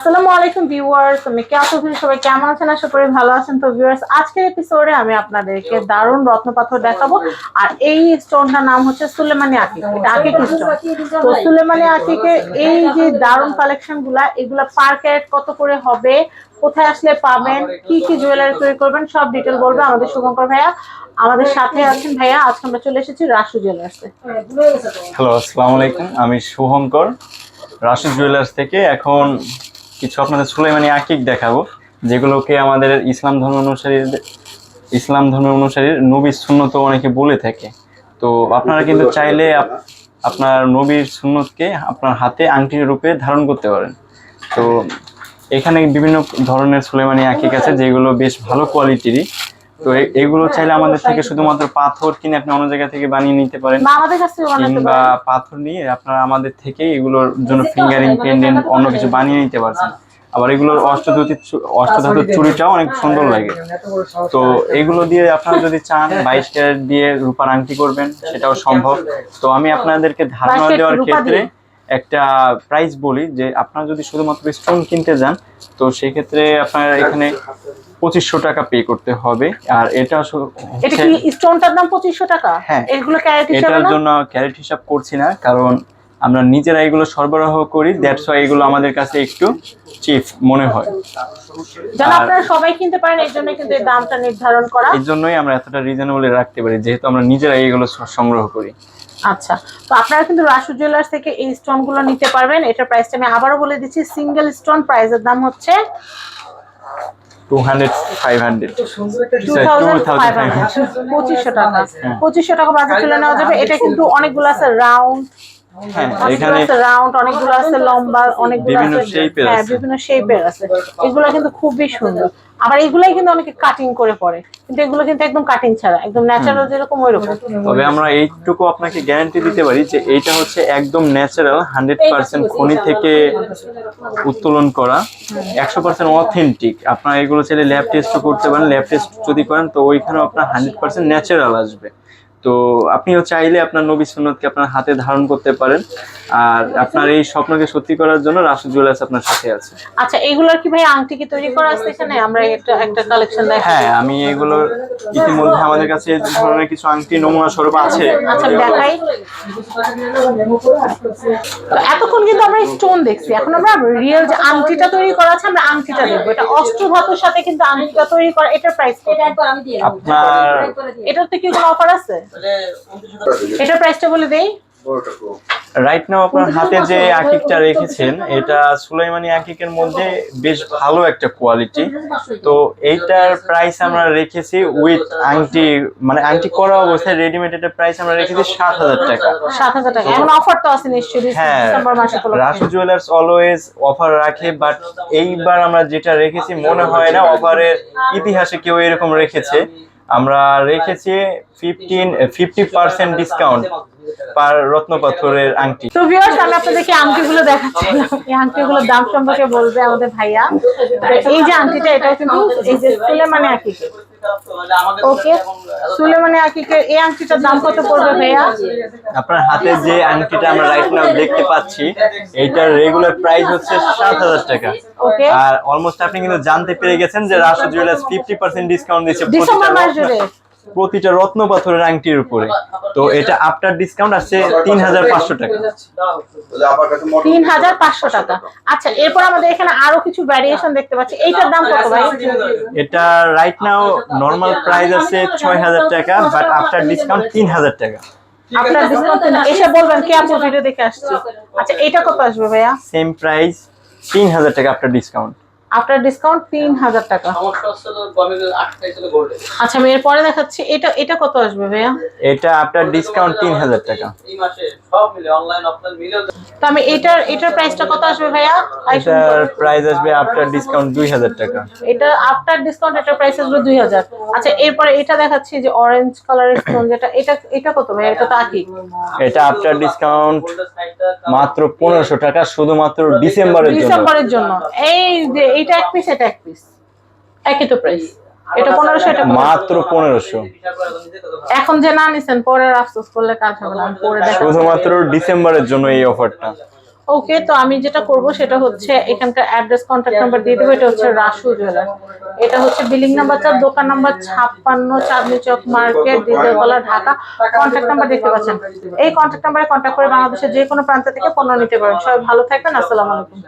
আসসালামু আলাইকুম ভিউয়ার্স আমি কেমন আছেন সবাই কেমন আছেন? আশা করি ভালো আছেন। তো ভিউয়ার্স আজকের এপিসোডে আমি আপনাদেরকে দারুণ রত্নপাথর দেখাবো। আর এই স্টোনটার নাম হচ্ছে সুলেমানি আকিক এটা আকিক স্টোন তো সুলেমানি আকিকের এই যে দারুণ কালেকশনগুলা এগুলা পার ক্যারেট কত করে হবে কোথায় আসলে পাবেন কি কি জুয়েলারি তৈরি করবেন সব ডিটেল বলবে আমাদের শুভঙ্কর ভাইয়া। আমাদের সাথে আছেন ভাইয়া আজকে আমরা চলে এসেছি রাসু জুয়েলার্সে হ্যালো আসসালামু আলাইকুম। আমি শুভঙ্কর রাশিদ জুয়েলার্স থেকে। এখন কিছু আপনাদের সুলাইমানি আকিক দেখাবো? যেগুলোকে আমাদের ইসলাম ধর্ম অনুসারী ইসলাম ধর্ম অনুসারী নবীর সুন্নত অনেকে বলে থাকে। তো আপনারা কিন্তু চাইলে আপনার নবীর সুন্নতকে আপনার হাতে আংটির রূপে ধারণ করতে পারেন। তো এখানে বিভিন্ন ধরনের সুলেমানি আকিক আছে, যেগুলো বেশ ভালো কোয়ালিটিরই তো এগুলো চাইলে আমাদের থেকে শুধুমাত্র পাথর কিনে আপনি অন্য জায়গা থেকে বানিয়ে নিতে পারেন। কিংবা পাথর নিয়ে আপনারা আমাদের থেকে এগুলোর জন্য ফিঙ্গারিং পেন্ডেন্ট অন্য কিছু বানিয়ে নিতে পারছেন। আবার এগুলোর অষ্টধাতুর চু- অষ্টধাতুর চুড়িটাও অনেক সুন্দর লাগে। তো এগুলো দিয়ে আপনারা যদি চান বাইশ ক্যারেট দিয়ে রূপার আংটি করবেন সেটাও সম্ভব। তো আমি আপনাদেরকে ধারণা দেওয়ার ক্ষেত্রে একটা প্রাইস বলি যে আপনারা যদি শুধুমাত্র স্টোন কিনতে যান তো সেক্ষেত্রে আপনার এখানে পঁচিশশো টাকা পে করতে হবে। আর এটা এটা কি স্টোনটার দাম পঁচিশশো টাকা? হ্যাঁ। এগুলো ক্যারেট হিসাবে এটার জন্য ক্যারেট হিসাব করছি না কারণ আমরা নিজেরা এগুলো সরবরাহ করি দ্যাটস ওয়াই এগুলো আমাদের কাছে একটু চিপ মনে হয়। যেন আপনারা সবাই কিনতে পারেন এই জন্য কিন্তু দামটা নির্ধারণ করা। এই জন্যই আমরা এতটা রিজনেবল রাখতে পারি যেহেতু আমরা নিজেরা এগুলো সংগ্রহ করি। আচ্ছা তো আপনারা কিন্তু রাসু জুয়েলার্স থেকে এই স্টোনগুলো নিতে পারবেন। এটার প্রাইসটা আমি আবারও বলে দিচ্ছি সিঙ্গেল স্টোন প্রাইসের দাম হচ্ছে two hundred five hundred thousand পঁচিশশো টাকা। পঁচিশশো টাকা বাজার তুলে নেওয়া যাবে। এটা কিন্তু অনেকগুলো আছে রাউন্ড হ্যাঁ এখানে রাউন্ড অনেকগুলো আছে লম্বা অনেকগুলো বিভিন্ন আছে। shape এর হ্যাঁ আছে। বিভিন্ন শেপের আছে। এগুলো কিন্তু খুবই সুন্দর। আবার এগুলাই কিন্তু অনেকে কাটিং করে পরে। কিন্তু এগুলো কিন্তু একদম কাটিং ছাড়া একদম ন্যাচারাল যেরকম ওই রকম তবে আমরা এইটুকু আপনাকে গ্যারান্টি দিতে পারি যে এইটা হচ্ছে একদম ন্যাচারাল হান্ড্রেড পার্সেন্ট খনি থেকে উত্তোলন করা। একশো পার্সেন্ট অথেন্টিক আপনার এগুলো চাইলে ল্যাব টেস্টও করতে পারেন। ল্যাব টেস্ট যদি করেন তো ওইখানেও আপনার হান্ড্রেড পার্সেন্ট ন্যাচারাল আসবে। তো আপনিও চাইলে আপনার নবী সুন্নতকে আপনার হাতে ধারণ করতে পারেন। আর আপনার এই স্বপ্নকে সত্যি করার জন্য রাসু জুয়েলার্স আপনার সাথে আছে। আচ্ছা এগুলোর কি ভাই আংটি কি তৈরি করা আছে এখানে? আমরা একটা একটা কালেকশন দেখাই। হ্যাঁ আমি এগুলো ইতিমধ্যে আমাদের কাছে এই ধরনের কিছু আংটি নমুনা স্বরূপ আছে। আচ্ছা দেখাই। তো এতক্ষণ কিন্তু আমরা স্টোন দেখছি। এখন আমরা রিয়েল যে আংটিটা তৈরি করা আছে আমরা আংটিটা দেখব। এটা অষ্টধাতুর সাথে কিন্তু আংটিটা তৈরি করা এটার প্রাইস কত? আপনার এটাতে কি কোনো অফার আছে? এটার প্রাইসটা বলে দেই। রাইট নাও আপনার হাতে যে আকিকটা রেখেছেন এটা সুলাইমানি আকিকের মধ্যে বেশ ভালো একটা কোয়ালিটি তো এইটার প্রাইস আমরা রেখেছি উইথ আংটি মানে আংটি করা অবস্থায় রেডিমেড এটার প্রাইস আমরা রেখেছি সাত হাজার টাকা। সাত হাজার টাকা। এখন অফার তো আছে নিশ্চয়ই হ্যাঁ রাসু জুয়েলার্স অলওয়েজ অফার রাখে বাট এইবার আমরা যেটা রেখেছি মনে হয় না অফারের ইতিহাসে কেউ এরকম রেখেছে। আমরা রেখেছি fifteen fifty percent discount per রত্নপাথরের আংটি। তো ভিউয়ার্স আমি আপনাদেরকে আংটিগুলো দেখাচ্ছিলাম এই আংটিগুলোর দাম সম্পর্কে বলবে আমাদের ভাইয়া। এই যে আংটিটা এটা কিন্তু এই যে সুলেমানি আকিকে। ওকে সুলেমানি আকিকে এই আংটিটার দাম কত পড়বে ভাইয়া? আপনার হাতে যে আংটিটা আমরা রাইট নাও দেখতে পাচ্ছি এইটার রেগুলার প্রাইস হচ্ছে সাত হাজার টাকা। ওকে। আর অলমোস্ট আপনি কিন্তু জানতে পেরে গেছেন যে Rashu jewellers fifty percent discount দিচ্ছে ডিসেম্বর মাস জুড়ে। প্রতিটা রত্ন পাথরের আংটির উপরে। তো এটা আফটার ডিসকাউন্ট আসছে তিন হাজার পাঁচশো টাকা। তিন হাজার পাঁচশো টাকা। আচ্ছা এরপর আমাদের এখানে আরও কিছু ভ্যারিয়েশন দেখতে পাচ্ছি। এইটার দাম কত ভাই? এটা রাইট নাও নর্মাল প্রাইস আছে ছয় হাজার টাকা বাট আফটার ডিসকাউন্ট তিন হাজার টাকা। আপনার ডিসকাউন্ট এসে বলবেন কে আপু ভিডিও দেখে আসছি। আচ্ছা এটা কত আসবে ভাইয়া? সেম প্রাইস তিন হাজার টাকা আফটার ডিসকাউন্ট আফটার ডিসকাউন্ট তিন হাজার টাকা। আচ্ছা আমি এরপরে দেখাচ্ছি এটা এটা কত আসবে ভাইয়া? এটা আফটার ডিসকাউন্ট তিন হাজার টাকা। এই মাসে সব মিলে অনলাইন অফলাইন মিলে তো আমি এটার এটার প্রাইসটা কত আসবে ভাইয়া? এটার প্রাইস আসবে আফটার ডিসকাউন্ট দুই হাজার টাকা। এটা আফটার ডিসকাউন্ট এটার প্রাইস আসবে দুই হাজার। আচ্ছা এরপরে এটা দেখাচ্ছি যে অরেঞ্জ কালারের স্টোন যেটা এটা এটা কত ভাইয়া? এটা এটা আফটার ডিসকাউন্ট মাত্র পনেরোশো টাকা শুধুমাত্র ডিসেম্বরের জন্য। ডিসেম্বরের জন্য। এই যে এইটা এক পিস এটা এক পিস একই তো প্রাইস এটা পনেরোশো এটা মাত্র পনেরোশো। এখন যে না নিছেন পরে আফসোস করলে কাজ হবে না। আমি পরে দেখা শুধুমাত্র ডিসেম্বরের জন্য এই অফারটা ওকে তো আমি যেটা করব সেটা হচ্ছে এখানকার অ্যাড্রেস কন্ট্যাক্ট নাম্বার দিয়ে দেবো। এটা হচ্ছে রাসু জুয়েলার এটা হচ্ছে বিলিং নাম্বার চার দোকান নাম্বার ছাপ্পান্ন চাঁদনি চক মার্কেট দ্বিতীয়তলা ঢাকা। কন্ট্যাক্ট নাম্বার দেখতে পাচ্ছেন। এই কন্ট্যাক্ট নাম্বারে কন্ট্যাক্ট করে বাংলাদেশের যে কোনো প্রান্ত থেকে পণ্য নিতে পারেন। সবাই ভালো থাকবেন। আসসালামু আলাইকুম।